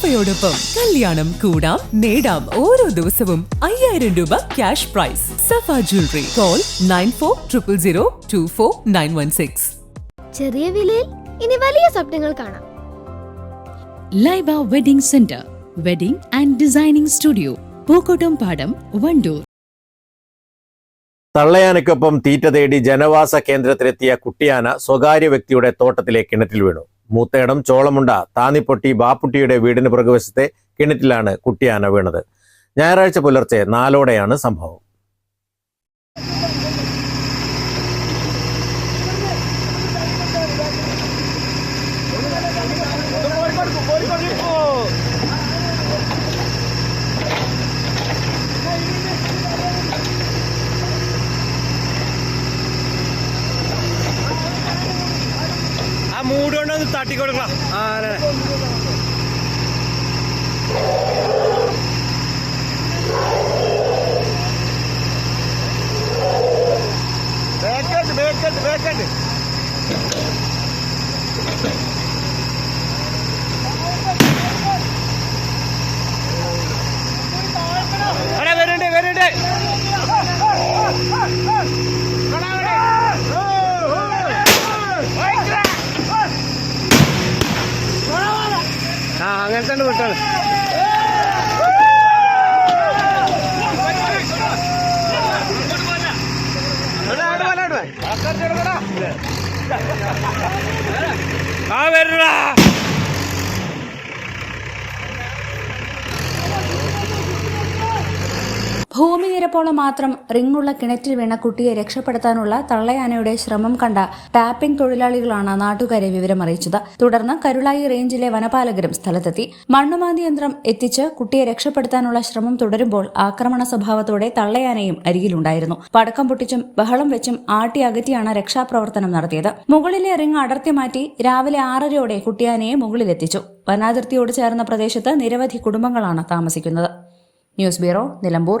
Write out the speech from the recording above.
സഫയോടൊപ്പം കല്യാണം കൂടാം നേടാം ഓരോ ദിവസവും അയ്യായിരം രൂപ cash prize Safa jewellery call nine four triple zero two four nine one six ചെറിയ വിലയിൽ ഇനി വലിയ സ്വപ്നങ്ങൾ കാണാം. Laiba wedding centre wedding and designing studio Pookottam Padam Wandoor. തള്ളയാനയ്ക്കൊപ്പം തീറ്റ തേടി ജനവാസ കേന്ദ്രത്തിലെത്തിയ കുട്ടിയാന സ്വകാര്യ വ്യക്തിയുടെ തോട്ടത്തിലെ കിണറ്റിൽ വീണു. മൂത്തേടം ചോളമുണ്ട താന്നിപ്പൊട്ടി ബാപ്പുട്ടിയുടെ വീടിന് പുറകുവശത്തെ കിണറ്റിലാണ് കുട്ടിയാന വീണത്. ഞായറാഴ്ച പുലർച്ചെ നാലോടെയാണ് സംഭവം. ആ മൂട് കൊണ്ടൊന്ന് തട്ടിക്കൊടുക്കണം ആ ബേക്കറ്റ് ബേക്കറ്റ് ബേക്കറ്റ് അങ്ങനെ തന്നെ ആ വരണ ഭൂമിയിരപ്പോളം മാത്രം റിങ്ങുള്ള കിണറ്റിൽ വീണ കുട്ടിയെ രക്ഷപ്പെടുത്താനുള്ള തള്ളയാനയുടെ ശ്രമം കണ്ട ടാപ്പിംഗ് തൊഴിലാളികളാണ് നാട്ടുകാരെ വിവരമറിയിച്ചത്. തുടർന്ന് കരുളായി റേഞ്ചിലെ വനപാലകരും സ്ഥലത്തെത്തി. മണ്ണുമാന്തി യന്ത്രം എത്തിച്ച് കുട്ടിയെ രക്ഷപ്പെടുത്താനുള്ള ശ്രമം തുടരുമ്പോൾ ആക്രമണ സ്വഭാവത്തോടെ തള്ളയാനയും അരികിലുണ്ടായിരുന്നു. പടക്കം പൊട്ടിച്ചും ബഹളം വെച്ചും ആട്ടി അകറ്റിയാണ് രക്ഷാപ്രവർത്തനം നടത്തിയത്. മുകളിലെ റിങ് അടർത്തി മാറ്റി രാവിലെ ആറരയോടെ കുട്ടിയാനയെ മുകളിലെത്തിച്ചു. വനാതിർത്തിയോട് ചേർന്ന പ്രദേശത്ത് നിരവധി കുടുംബങ്ങളാണ് താമസിക്കുന്നത്. News bureau Nilambur.